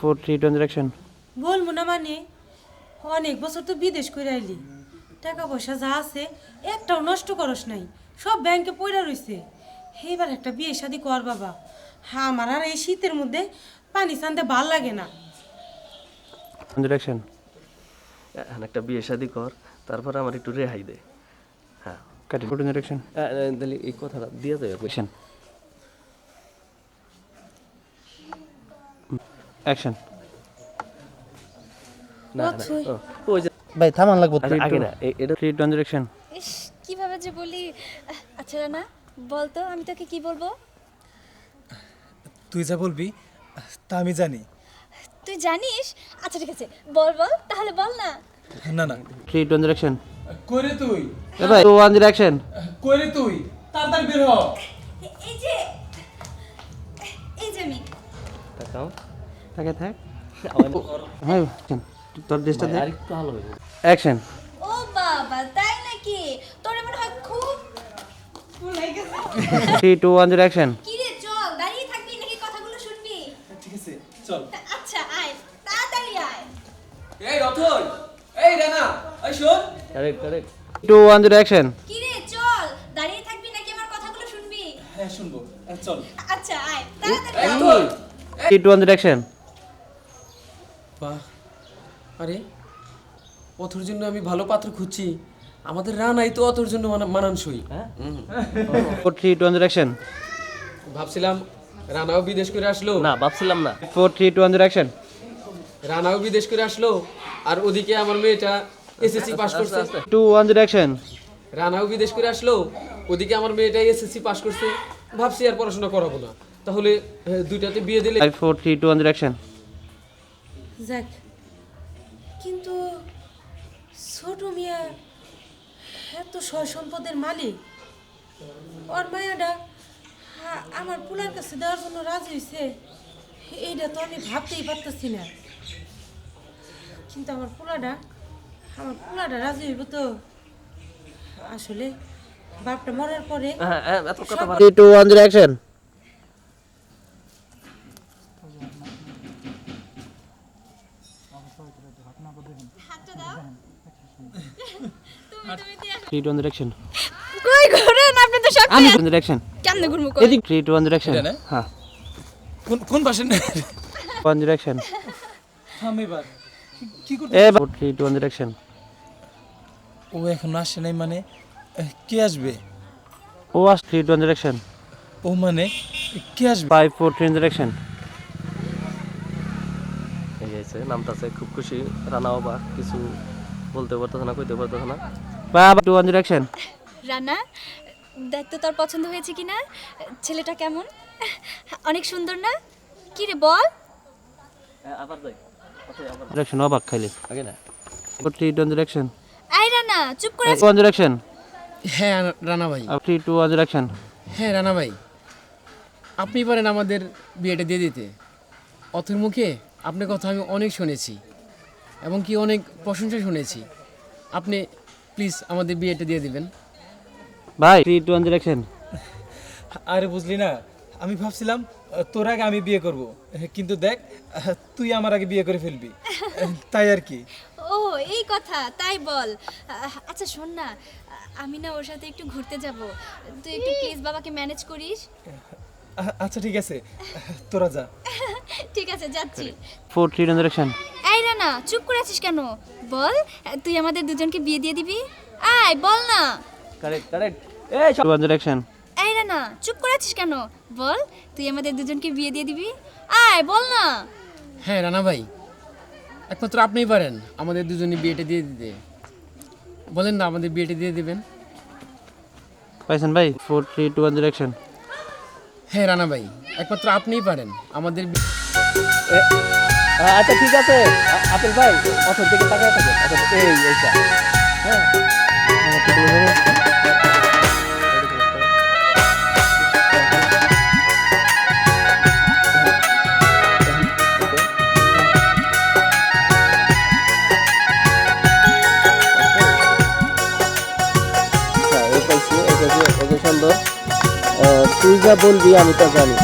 Four three twenty বলব না মানে অনেক বছর তো বিদেশ করে আইলি। টাকা পয়সা যা আছে একটাও নষ্ট করস নাই সব ব্যাংকে পড়ে রইছে। এবার একটা বিয়ে শাদি কর বাবা। হ্যাঁ আমার আর এই শীতের মধ্যে পানি চানতে ভালো লাগে না। এখন একটা বিয়ে শাদি কর তারপর আমার একটু রেহাই দে। হ্যাঁ। কাটি ফোর আহ, তাহলে এই কথাটা দিয়ে দেবে অ্যাকশন না না ওই যে ভাই থামান লাগবো আচ্ছা, আগে না এটা থ্রি ইস কীভাবে যে বলি? আচ্ছা না বলতো আমি তোকে কি বলব? তুই যা বলবি তা আমি জানি। তুই জানিস? আচ্ছা ঠিক আছে বল বল তাহলে বল না। না না। থ্রি অ্যাকশন করে তুই? এ ভাই টু ওয়ান জিরো অ্যাকশন করে তুই? তাড়াতাড়ি বের হ। এই যে এই যে আমি। তাকাও থাকে থাক। হ্যাঁ. তোর দেশটা দেখ। আর একটু ভালো হবে অ্যাকশন ও বাবা তাই নাকি? তোর মনে হয় খুব three two one zero action কি রে চল দাঁড়িয়ে থাকবি নাকি কথাগুলো শুনবি? ঠিক আছে চল। আচ্ছা আয় তাড়াতাড়ি আয়। এই রতন! এই রানা! এই শোন। Correct correct two one zero action কি রে চল দাঁড়িয়ে থাকবি নাকি আমার কথাগুলো শুনবি? হ্যাঁ শুনব। চল। আচ্ছা আয় তাড়াতাড়ি আয়। Ratan! Three two one zero action বাহ। আরে অথর জন্য আমি ভালো পাত্র খুঁজছি। আমাদের রানাই তো অথর জন্য মানা- মানানসই হ্যাঁ? ফোর থ্রি টু অ্যাকশন ভাবছিলাম রানাও বিদেশ করে আসলো। না ভাবছিলাম না। Four three two one action রানাও বিদেশ করে আসলো আর ওদিকে আমার মেয়েটা এসএসসি পাস করছে। টু ওয়ান অ্যাকশন রানাও বিদেশ করে আসলো ওদিকে আমার মেয়েটা এসএসসি পাস করছে। ভাবছি আর পড়াশোনা করাবো না। তাহলে দুইটাতে বিয়ে দিলে four three two one action যাক কিন্তু ছোট মিয়া এত সয় সম্পদের মালিক। ওর মায়াটা আ- আমার পুলার কাছে দেওয়ার জন্য রাজি হয়েছে এইটা তো আমি ভাবতেই পারতেছি না। কিন্তু আমার পোলাটা আমার পোলাটা রাজি হইব তো। আসলে বাপটা মরার পরে হ্যাঁ হ্যাঁ, এত কথা সব- three two one zero action three two one zero action কই ঘোরেন আপনি তো আমি টু জিরো অ্যাকশন কেমনে ঘুরমু কই? এদিক three two one zero action হ্যাঁ। কোন কোন পাশে ওয়ান জিরো অ্যাকশন থাম কি করতে এ থ্রি টু ওয়ান জিরো ও এখন আসে নাই মানে কে আসবে? ও আস three two one zero action ও মানে কে আসবে? ফাইভ ফোর থ্রি জিরো আছে নামতাছে খুব খুশি। রানাও বা কিছু বলতে পারতেছে না কইতে পারতেছে না। বাবা টু ওয়ান রানা দেখ তো তোর পছন্দ হয়েছে কিনা? ছেলেটা কেমন? অনেক সুন্দর না? কি রে বল। আবার যাই। আবার অ্যাকশন অবাক খাইলে। আগে না। Four three two one action I Rana চুপ করে ওয়ান অ্যাকশন হ্যাঁ রানা ভাই। Three two one zero action হ্যাঁ রানা ভাই। আপনি পারেন আমাদের বিয়েটা দিয়ে দিতে। অথের মুখে আপনার কথা আমি অনেক শুনেছি এবং কি অনেক প্রশংসা শুনেছি। আপনি প্লিজ আমাদের বিয়েটা দিয়ে দিবেন। ভাই থ্রি টু অ্যাকশন আরে বুঝলি না আমি ভাবছিলাম তোর আগে আমি বিয়ে করব। কিন্তু দেখ তুই আমার আগে বিয়ে করে ফেলবি। তাই আর কি। ও এই কথা তাই বল। আচ্ছা শোন না আমি না ওর সাথে একটু ঘুরতে যাব। তুই একটু প্লিজ বাবাকে ম্যানেজ করিস। আচ্ছা ঠিক আছে। তোরা যা। ঠিক আছে যাচ্ছি। ফোর থ্রি অ্যাকশন এই রানা চুপ করে আছিস কেন? বল তুই আমাদের দুজনকে বিয়ে দিয়ে দিবি? আয় বল না। কারেক্ট কারেক্ট এই জিরো অ্যাকশন এই রানা চুপ করে আছিস কেন? বল তুই আমাদের দুজনকে বিয়ে দিয়ে দিবি? আয় বল না। হ্যাঁ রানা ভাই। একমাত্র আপনিই পারেন আমাদের দুজনে বিয়েটা দিয়ে দিতে। বলেন না আমাদের বিয়েটা দিয়ে দেবেন। পাইছেন ভাই four three two one zero হ্যাঁ রানা ভাই। একমাত্র আপনিই পারেন। আমাদের আচ্ছা ঠিক আছে। আপেল ভাই অথর দিকে তাকায় থাকে আচ্ছা এই এইটা হ্যাঁ। আচ্ছা, তুই যা বলবি আমি তা জানি।